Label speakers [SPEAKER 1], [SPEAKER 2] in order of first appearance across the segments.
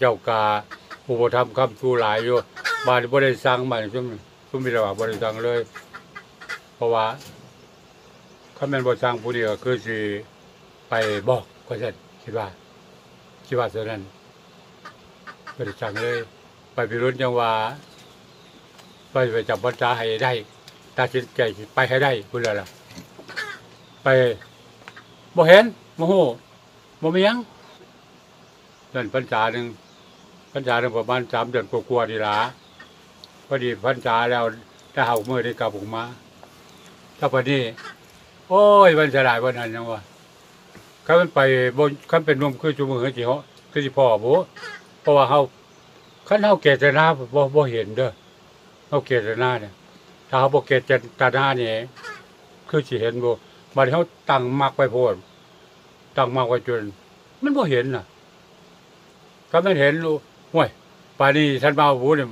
[SPEAKER 1] เจ้ากาผู้บ่ทำคำชูหลายอยู่บ้านบ่ได้สั่งบ้านซุมซุมมีระว่าบ่ได้สั่งเลย เพราะว่าคันแม่นบ่สั่งผู้เดียวคือสิไปบอกก็ซั่นคิดว่าคิดว่าเท่านั้นบ่ได้สั่งเลย ไปพิรุณจังว่าไปไปจับพรรษาให้ได้ตัดสินใจไปให้ได้พุ่นแล้วล่ะไปบ่เห็นบ่ฮู้บ่มีหยังนั่นพรรษาหนึ่ง พรรษาหนึงประมาณ3เดือนกว่าๆนี่ละพอดีพรรษาแล้วถ้าเฮาเมื้อได้กลับออกมาถ้าพอดีโอ้ยมันจะหลายวันนั้นจังว่าคันมันไปบ่คันเป็นนมคือจุมือสิเฮาคือสิพ่อบ่เพราะว่าเฮาคันเฮาเกตนาบ่บ่เห็นเด้อเฮาเกตนาเนี่ยถ้าเฮาบ่เกตนาเนี่ยคือสิเห็นบ่บัดนี้เฮาตั้งมักไว้โพดตั้งมักไว้จน มันบ่เห็นน่ะถ้ามันเห็นรู้ ห้วยป่านนี้ท่านมาพูเนี่ย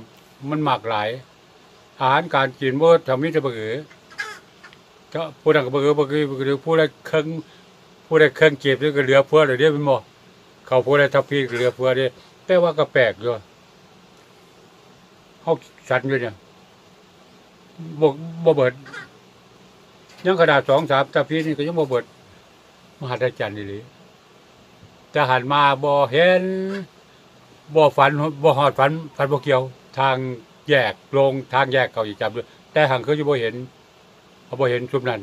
[SPEAKER 1] มันมักหลาย อาหารการกินบ่ทำมิตรบ่เอ๋ก็ผู้นั้นก็บ่เอ๋บ่คือบ่คือผู้ใดเครื่องผู้ใดเครื่องเก็บนี่ก็เหลือเพื่อเลยเด้เป็นบ่เขาผู้ใดทับพีเหลือเพื่อเด้แต่ว่าก็แปลกอยู่เฮาสันอยู่เนี่ยบ่บ่เบิดยังขนาด2 3ทับพีนี่ก็ยังบ่เบิดมหัศจรรย์นี่เลยจะหันมาบ่เห็น บ่ฝันบ่ฮอดฝันฝันบ่เกี่ยว ทางแยกลงทางแยกเขาอีกจับด้วยแต่หังคืออยู่บ่เห็นเขาบ่เห็นชุมนั้น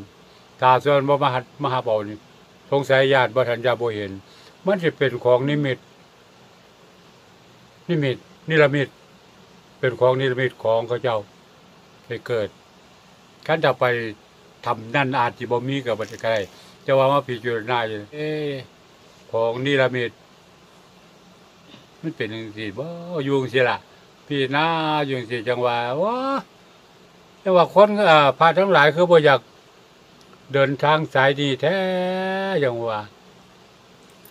[SPEAKER 1] ถ้าส่วนบ่มาหัดมหาเบานี่สงสัยญาติบ่ทันจะบ่เห็น มันสิเป็นของนิมิต นิมิตนิรมิต เป็นของนิรมิตของเขาเจ้าไปเกิดคันถ้าไปทำนั่นอาจสิบ่มีก็บ่ได้จะว่ามาพิจารณาอยู่เอ๊ะของนิรมิต มันเป็นจังซี่บ่อยู่จังซี่ล่ะ พี่น้าอยู่จังซี่จังว่าว้าแต่ว่าคนอ่าพาทั้งหลายคือบ่อยากเดินทางสายนี้แท้จังว่า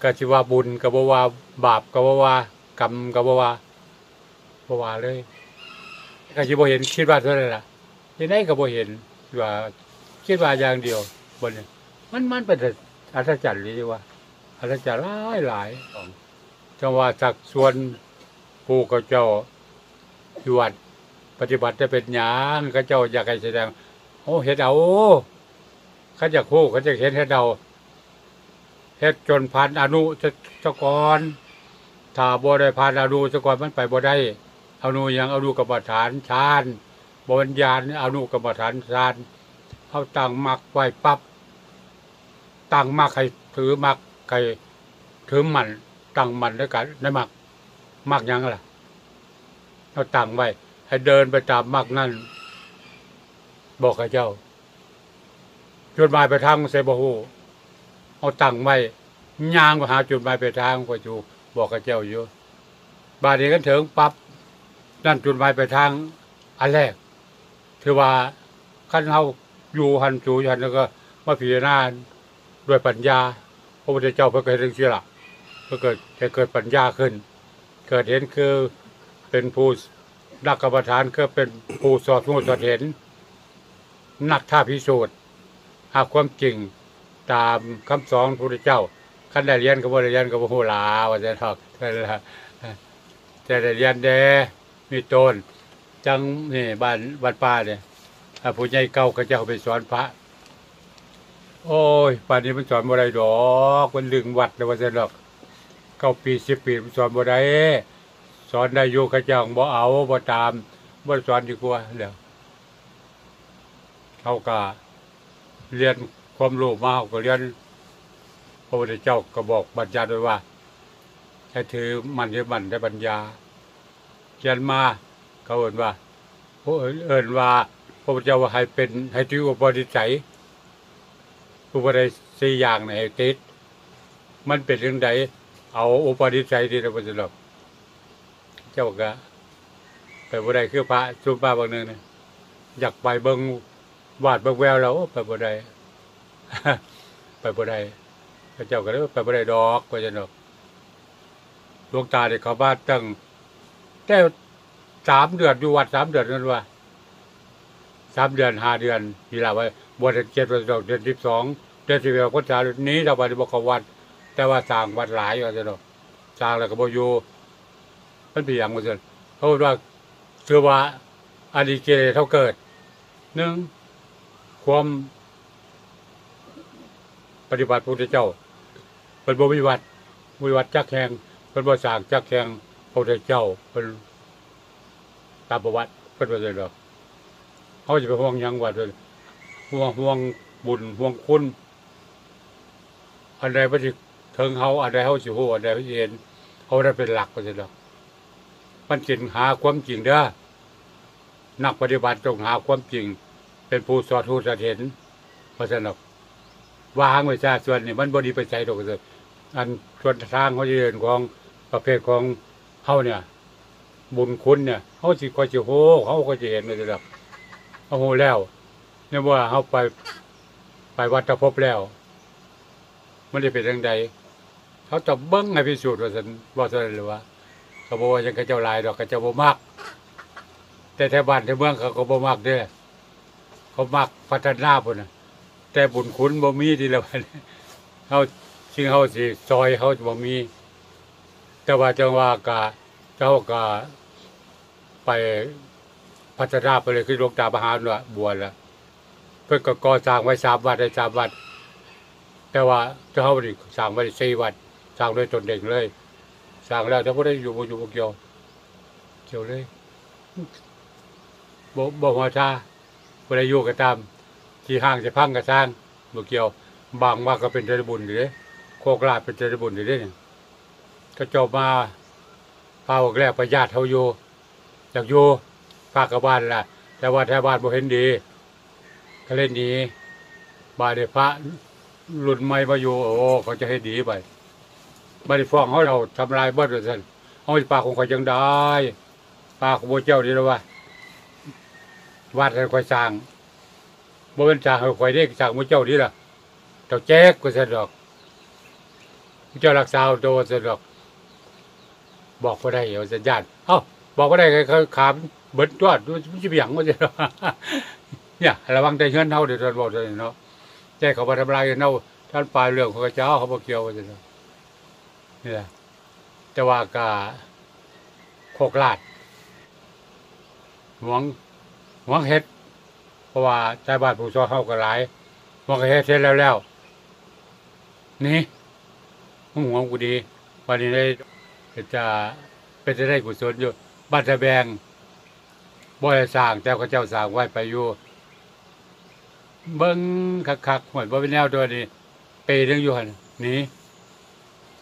[SPEAKER 1] ก็สิว่าบุญก็บ่ว่าบาปก็บ่ว่ากรรมก็บ่ว่าบ่ว่าเลยก็สิบ่เห็นคิดว่าเท่านั้นล่ะยังไดก็บ่เห็นว่าคิดว่าอย่างเดียวบนี่ยมันมันเป็นอัศจรรย์เลยดีว่าอัศจรรย์หลายหลาย จังว่าจากส่วนผู้เขาเจ้าอยู่วัดปฏิบัติจะเป็นหยังเขาเจ้าอยากให้แสดงโอ้เฮ็ดเอาเขาจะคู่เขาจะเฮ็ดเฮ็ดเอาเฮ็ดจนผ่านอนุจะก่อนถ้าบ่ได้ผ่านอนุจะก่อนมันไปบ่ได้อนุยังอนุกรรมฐานฌานบวิญญาณอนุกรรมฐานฌานเอาตั้งมักไว้ปั๊บตั้งมักให้ถือมักใครถือมัน ตั้งมันด้วยกันได้มักมักยังล่ะเราตั้งไว้ให้เดินไปตามมักนั่น บอกกับเจ้าจุดหมายไปทางเซบฮูเอาตั้งไว้ย่างไปหาจุดหมายไปทางก็จูบอกกับเจ้าอยู่บาดนี้กันถึงปั๊บนั่นจุดหมายไปทางอันแรกถือว่าขั้นเฮาอยู่หันจูอยู่หันแล้วก็มาพิจารณาด้วยปัญญาพระพุทธเจ้าเพื่อเกิดเรื่องเชื่อละ เพื่อเกิดให้เกิดปัญญาขึ้น เกิดเห็นคือเป็นผู้นักกรรมฐานคือเป็นผู้สอบสวนสอบเห็น นักท่าพิสูจน์หาความจริงตามคำสอนพระพุทธเจ้าขั้นได้เรียนก็บ่ได้เรียนก็บ่ฮู้หลาว่าจะทอกนั่นละแต่ได้เรียนแดมีตนจังนี่บ้านบ้านป่าเนี่ยอาผู้ใหญ่เก่าเขาเจ้าไปสอนพระ โอ้ยป่านนี้มันสอนบ่ได้ดอก มันลึงวัดแล้วว่าซั่นดอก ก้าปีสิบปีสอนบ่ได้สอนได้อยู่เขาเจ้าบ่เอาบ่ตามบ่สอนดีกว่าแล้วเขาก็เรียนความรู้มาเขาก็เรียนพระพุทธเจ้าก็บอกบัญญัติไว้ว่าให้ถือมันถือมันได้ปัญญาเขียนมาเขาเอิ้นว่าผู้เอินว่าพระพุทธเจ้าว่าให้เป็นให้ถืออุปนิสัยอุปนิสัยอย่างไหนติดมันเป็นเรื่องใด เอาอุปนิสัยที่เราเป็นสำหรับเจ้าก็ไปบ่ได้คือพระชุมพระบางหนึงเนี่ยอยากไปเบิงวาดเบิงแววแล้วโอ้ไปบ่ได้ไปบ่ได้พระเจ้าก็เลยว่าไปบ่ได้ดอกว่าจังดอกหลวงตาเนี่ยเขาบ้านตั้งแต่สามเดือนอยู่วัดสามเดือนนั่นว่าสามเดือนห้าเดือนนี่ละว่าบวชเจ็ดวันดอกเดือนสิบสองเดือนสิบเอ็ดพรรษานี้เราไปบอกขวัด แต่ว่าสร้างวัดหลายว่าจะดอกสร้างแล้วก็บอยู่มันเป็นอย่างว่าซั่นเขาว่าเชื่อว่าอาดีเกเรเท่าเกิดหนึ่งความปฏิบัติพระพุทธเจ้าเป็นบ่วิวัตวิวัตจักแข่งเป็นบ่สางจักแข่งพระพุทธเจ้าเป็นตามประวัติเป็นบ่ได้ดอกเขาจะไปห่วงยังว่าเด้อห่วงห่วงบุญห่วงคุณอันใดบ่ สิงเฮาอันใดเฮาสิฮู้อันใดเฮาเห็นเฮาได้เป็นหลักบ่ได้ดอกมันกินหาความจริงเด้อนักปฏิบัติต้องหาความจริง เป็นผู้สอดรู้สอดเห็นเพราะฉะนั้นวางไว้ซะส่วนนี่มันบ่ดีไปใส่ดอกเด้ออันส่วนทางเขาจะเดินของประเภทของเฮาเนี่ย บุญคุณเนี่ยเฮาสิคอยสิโหเขาก็จะเห็นเลยดอกเอาโหแล้วเนี่ยว่าเฮาไปไปวัดตะพบแล้ว มันได้เป็นจังใด เขาจะเบิ่งให้พิสูจน์ว่าซั่นว่าซั่นหรือว่าเขาบอกว่าจังเขาเจ้าลายดอกเขาเจ้าบ่มักแต่แถวบ้านแถวเมืองเขาก็บ่มักเด้อเขามักพัฒนาพุ่นนะแต่บุญคุณบ่มีทีละวันเฮาชิงเฮาสิซอยเฮาบ่มี แต่ว่าจังว่ากะเจ้าก็ไปพัฒนาไปเลยคือหลวงตามหาว่าบวชล้วเพิ่นก็ก่อสร้างไว้สามวัดได้สามวัด แต่ว่าเจ้าเฮานี่สร้างไว้สี่วัด สร้างด้วยตนเองเลย สร้างแล้วแต่บ่ได้อยู่บ่อยู่บ่เกี่ยวเกี่ยวเลยบ่บ่ว่าท่าบ่ได้อยู่ก็ตามที่ห้างจะพังกระสร้างบ่เกี่ยว บางว่าก็เป็นเจริญบุญอยู่เด้โคกลาดเป็นเจริญบุญอยู่เด้เนี่ยก็จบมาพาออกแรกประหยัดเฮาอยู่อยากอยู่ฝากกับบ้านล่ะ แต่ว่าแถวบ้านบ่เห็นดีก็เล่นดีบาดเดพระรุ่นใหม่มาอยู่โอ้เขาจะให้ดีไป บ่ได้ฟ้องเขาเราทำลายเบิดว่าซั่นเฮาสิปาของข่อยจังได้ปลาของโบเจ้านี่ล่ะว่าวัดให้ข่อยสร้างบ่เป็นจากให้ข่อยได้จากหมู่เจ้านี่ล่ะเจ้าแจ๊กก็ซะดอกหมู่เจ้ารักษาเอาตัวซะดอก บอกบ่ได้เหรอสัญญาณเอ้าบอกบ่ได้ใครเขาขามเบิดตัวมันสิไปหยังว่าซะเนี่ยระวังแต่เฮือนเฮาเดี๋ยวท่านบอกเลยเนาะแจ้เขาบ่ทำลายเฮาท่านปลายเรื่องของเจ้าเขาบ่เกี่ยวว่าซะดอก นี่แหละแต่ว่าก็โคกลาดหวงหวงเฮ็ด เพราะว่าชาวบ้านผู้ซอยเข้าก็หลายมันก็เฮ็ดเสร็จแล้วแล้วนี่มึงหวงกูดีวันนี้ได้จะเป็นจะได้กุศลอยู่บ้านตะแบงบ่ได้สร้างแต่เขาเจ้าสร้างไว้ไปอยู่เบิ่งคักๆหวยบ่เป็นแนวตัวนี้เปเรื่องอยู่หันนี่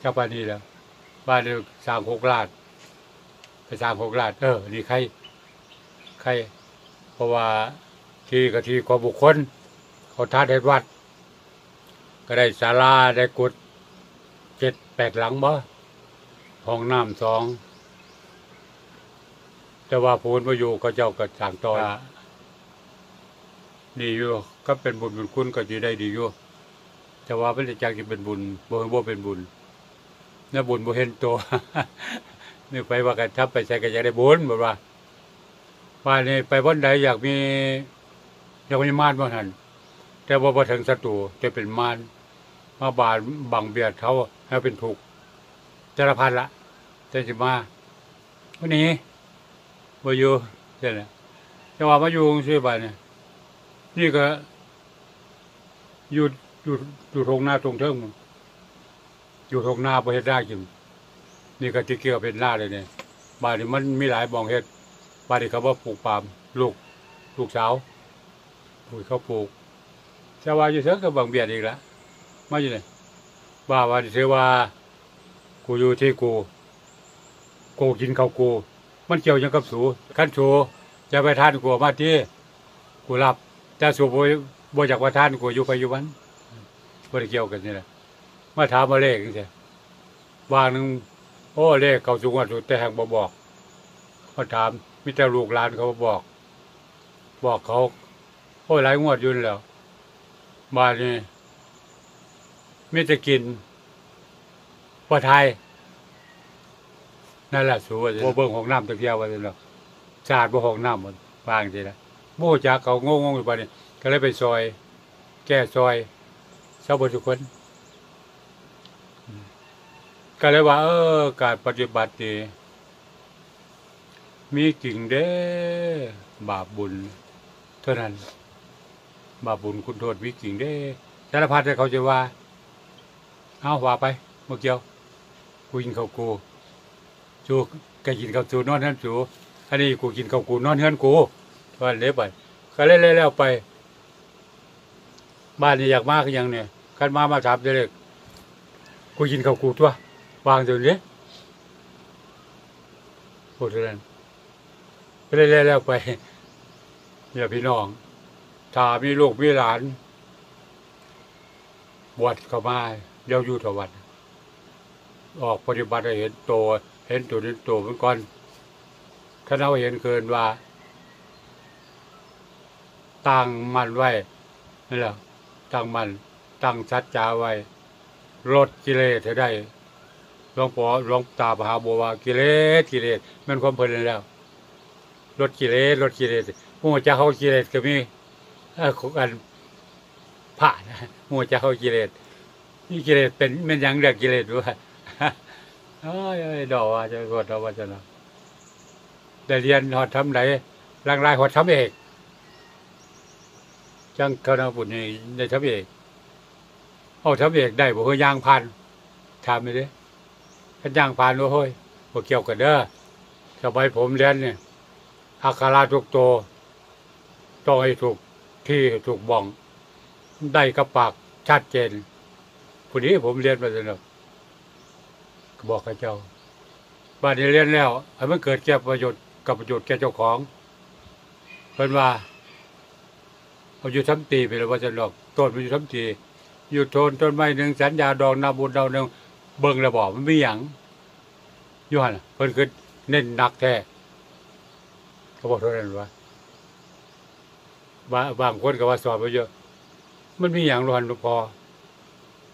[SPEAKER 1] กลับบ้านนี้แล้วบ้านนี้สร้างหกลาดไปสร้างหกลาดเออนี่ใคร ใคร เพราะว่าที่กะที่ของบุคคล เขาท้าเทศวัด ก็ได้ศาลาได้กุดเจ็ดแปดหลังบ่ห้องน้ำสอง แต่ว่าพูนมาอยู่ก็เจ้าก็สั่งต่อดีอยู่ก็เป็นบุญบุญคุณก็จะได้ดีอยู่แต่ว่าเป็นจากที่เป็นบุญบ่บ่เป็นบุญ นี่บุญบ่เห็นตัวนี่ไปว่ากันทับไปใส่ก็จะได้บุญบ่ว่าว่านี่ไปวันใดอยากมีอยากมีมานบ่ทันแต่ว่าบ่ถึงศัตรูจะเป็นมานมาบาดบังเบียดเขาให้เป็นถูกจารพันละแต่สิมาวันนี้บ่อยู่ใช่แหละแต่ว่ามาอยู่ซื่อบัดเนี่ยนี่ก็อยู่อยู่อยู่ตรงหน้าตรงเทิงมึง อยู่ตรงหน้าบ่เฮ็ดได้กินนี่ก็ที่เกี่ยวเป็นหน้าเลยเนี่ยบ้านนี้มันมีหลายบองเฮ็ดบ้านนี้เขาว่าปลูกปาล์มลูกลูกสาวปลูกเขาปลูกชาวาอยู่เถอะก็บังเบียดอีกแล้วมาอยู่เลยว่าว่าเชื่อว่ากูอยู่ที่กูกูกินเขากู มันเกี่ยวยังกับสูขั้นสูจะไปทานกูมาที่กูรับจะสูบบ่จากว่าทานกูอยู่ไปอยู่วันบ่ได้เกี่ยวกันนี่แหละ มาถามมาเลขจังซี่วางหนึงโอ้เลขเขาสูงกว่าสูงแต่แห่งบ่บอกเขาถามมิต่ลูกหลานเขาบอก บอกเขาโอ้หลายงวดยุ่นแล้วบ้านนี้มิจะกินพอไทยนั่นแหละสูว่าจะเบิ่งของน้ำตะเกียวว่าจะเนาะสาดบ่ของน้ำหมดวางทีละโม่จากเขางงงอยู่บ้านนี้ก็เลยไปซอย แก้ซอยชาวบ้านทุกคน ก็เลยว่า เออ การปฏิบัติีมีจริงเด้บาปบุญ เท่านั้น บาปบุญคุณโทษมีจริงเด้สารพัดที่เขาจะว่า เอาว่าไปเมื่อเกี่ยวกูกินเขากูจูก็กินเขาจูนอนเฮือนจูอันนี้กูกินเขากูนอนเฮือนกูวันเล็บไปก็เล่นๆแล้วไป บ้านนี้อยากมากยังเนี่ยคันมามาถามเด็กกูกินเขากูตัว วางตัวนี้พูดเท่านั้นไปเล่นๆแล้วไปเนี่ยพี่น้อง ถ้ามีลูกมีหลาน บวชเข้ามาเย้าอยู่ถวัดออกปฏิบัติเห็นโตเห็นตัวนี้ตเหมือนก่อนถ้าเราเห็นเกินว่าตั้งมันไว้นี่แหละตั้งมันตั้งสัจจาไว้ลดกิเลสให้ได้ หลวงพ่อหลวงตามหาบัวว่ากิเลสกิเลสมันความเพลินแล้วลดกิเลสลดกิเลสผู้จะเข้ากิเลสก็มีอันผ่านนะผู้จะเข้ากิเลสนี่กิเลสเป็นเป็นยังเรียกกิเลสด้วยโอ้ยดอกว่าจะกดดอกว่าจะนะแต่เรียนหอดทำไหนร่างรายหอดทำเอกจังเขานาบุญนี่ได้ทำเอกเอาทำเอกได้บ่เฮ้ยยางพันทำไม่ได้ ขันยางพันว่าเฮ้ยบ่เกี่ยวกันเด้อสมัยผมเรียนเนี่ยอักขระทุกตัวต้องให้ถูกที่ถูกบ้อง ได้กับปากชัดเจนผู้นี้ผมเรียนมาสนุกบอกกับเจ้าบ้านนี้เรียนแล้วให้มันเกิดแก่ประโยชน์กับประโยชน์แก่เจ้าของเพิ่นว่าเอาอยู่ทำตีไปแล้วว่าจะหลอกต้นมันอยู่ทำตีอยู่โทนต้นไม้หนึ่งสัญญาดองนาบุญดาวหนึ่ง เบิ่งแล้วบอกมันไม่หยังยู่หันะเพิ่นคือเน้นหนักแท้เขาบอกเท่านั้นว่าบางบางคนก็ว่าสอบไปเยอะ มันมีอย่างรหันพอ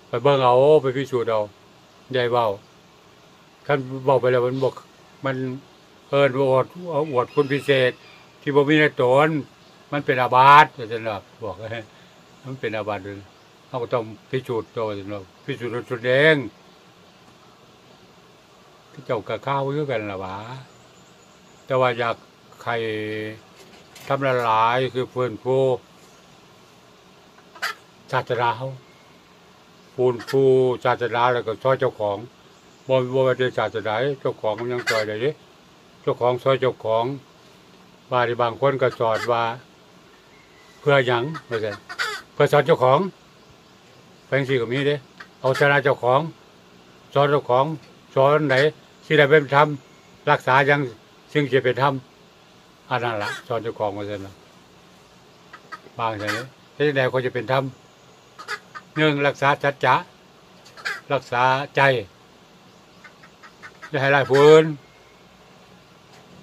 [SPEAKER 1] ไปเบิ่งเอาไปพิสูจน์เอาใหญ่เบาท่านบอกไปแล้วมันบอก มันเอิญอวดเอาอวดคุณพิเศษ ที่บ่มีในตนมันเป็นอาบัติอาจารย์บอกบอกให้มันเป็นอาบัติเลยเราก็ต้องพิสูจน์ตัวอาจารย์บพิสูจน์ด้วยตนเอง เจ้ากับข้าวเยอะกันละวะแต่ว่าอยากใครทำละลายคือเพื่อนผู้ศาสนาเขาปูนผู้ศาสนาแล้วก็ช่วยเจ้าของบ่บ่ว่าจะศาสนาเจ้าของมันยังซอยได้เด้เจ้าของซอยเจ้าของบางทีบางคนก็สอนว่า เพื่อหยังว่าซั่เพื่อสอนเจ้าของแปลงสิก็มีเด้เอาชนะเจ้าของสอนเจ้าของสอนไหน ที่ได้เป็นธรรมรักษาอยังซึ่งจะเป็นธรรมอันนั้นละสอนเจ้าของว่าซั่นน่ะบางอย่างนี้ที่ใดก็จะเป็นธรรมหนึ่งรักษาสัจจะรักษาใจจะให้ไล่ปืน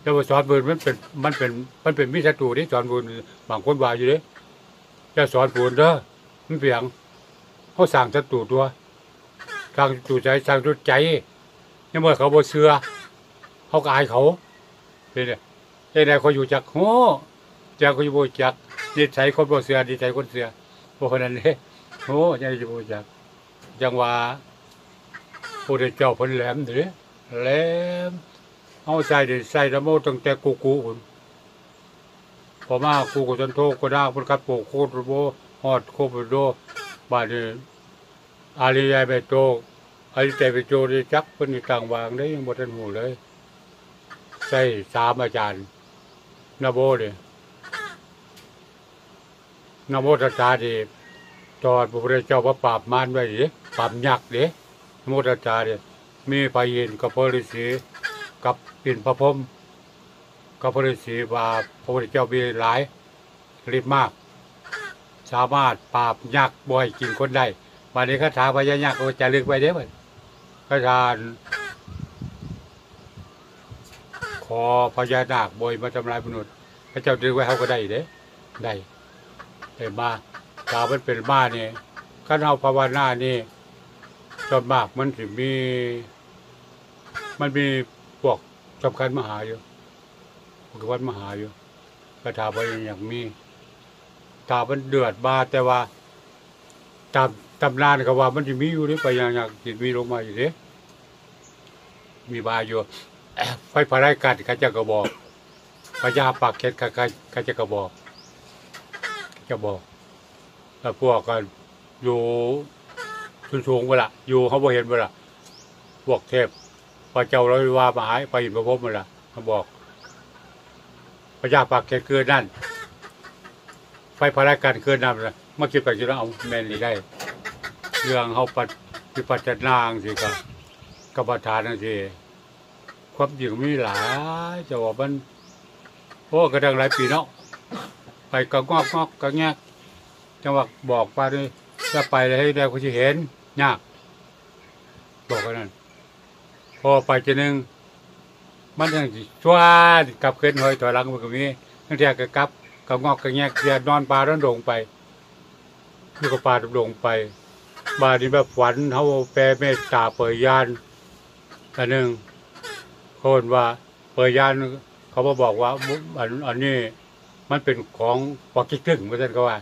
[SPEAKER 1] แต่ว่าสอนปืนมันเป็นมันเป็นมันเป็นมิสตูที่สอนปืนบางคนว่าอยู่เด้จะสอนปืนเด้อมันเปียงเขาสั่งศัตรูตัวสั่งศัตรูใจสั่งศัตรูใจ นี่เมื่อเขาบ่เชื่อเขาก็อายเขาเป็นเนี่ยไอ้ไหนเขาอยู่จักโหจักเขาอยู่บ่จักนิสัยคนบ่เชื่อนิสัยคนเชื่อบ่คนนั้นเด้โหยังอยู่บ่จักจังว่าพระเจ้าเพิ่นแหลมเด้แหล้วเอาใส่เดี๋ยวใส่ละโมตั้งแต่กูกูพุ่นพอมากูกูจนโทก็ได้พุ่นกัดโปกโคตรโบฮอดโคบโดบาดนี้อาลียายไปโต อาลีใจไปโจได้จักเพิ่นนี่ต่างวางได้ยังบ่ทันหูเลยใส่สามอาจารย์นาโบเลยนาโมตัสสะดิตอนพระพุทธเจ้าว่าปราบมารไว้ดิปราบยักษ์ดินโมตัสสะดิมีพระยินกับพระฤาษีกับปิ่นพระพรมกับพระฤาษีว่าพระพุทธเจ้ามีหลายฤทธิ์มาก สามารถปราบยักษ์บ่อยกินคนได้วันนี้คาถาพญายักษ์ก็จะลึกไปเด้อบั ดคาถานขอพญานาคบอยมาทำลายมนุษย์พระเจ้าดึกไว้เขาก็ได้เด้ได้ได้มาตามันเป็นมาเนี่ยขันเอาภาวนานี่ส่วนมากมันสิมี มันมีพวกสำคัญมหาอยู่พวกวัดมหาอยู่กระถาไปอย่างมีถามันเดือดมาแต่ว่าตาม ตำนานก็ว่ามันจะมีอยู่นี่ไปอย่างอย่างจิตมีลงมาอยู่เด้มีบาอยู่ไฟพาไรกัดเขาจะก็บอกพญาปากเข็ดก็ก็ก็จะกระบอกจะบอกแล้วพวกกันอยู่สูงๆเวละอยู่เขาบ่เห็นเวละพวกเทพพระเจ้าเราว่ามาหายไปอินพระพรหมเวละเขาบอกพญาปากเข็ดคือนั่นไปพารกันคือนนั่นนะมาคิดไปคิดว่าเอาแมนนี่ได้ เรื่องเขาปฏิปัจนางสิกับกับประธานนั่นสิความจริงมีหลายจะว่ามันโอ้กระดังหลายปีเนาะไปก็งอกงอกก็แงกจังหวะบอกไปเลยจะไปเลยให้ได้คนที่เห็นยาก บอกกันนั่นพอไปจะนึงมันยังสิชวกลับขึ้นหอยถอยหลังมันก็มีนั่นเทียก็กลับก็งอกก็แงกเทียนอนปลาร้อนดงไปนี่ก็ปลาดงไป บาดนี้แบบฝันเขาแปลเมตตาเปิดยานอันหนึ่งคนว่าเปิดยานเขามาบอกว่าอันอันนี้มันเป็นของปอกิกตึงเพราะฉะนั้นก็ว่า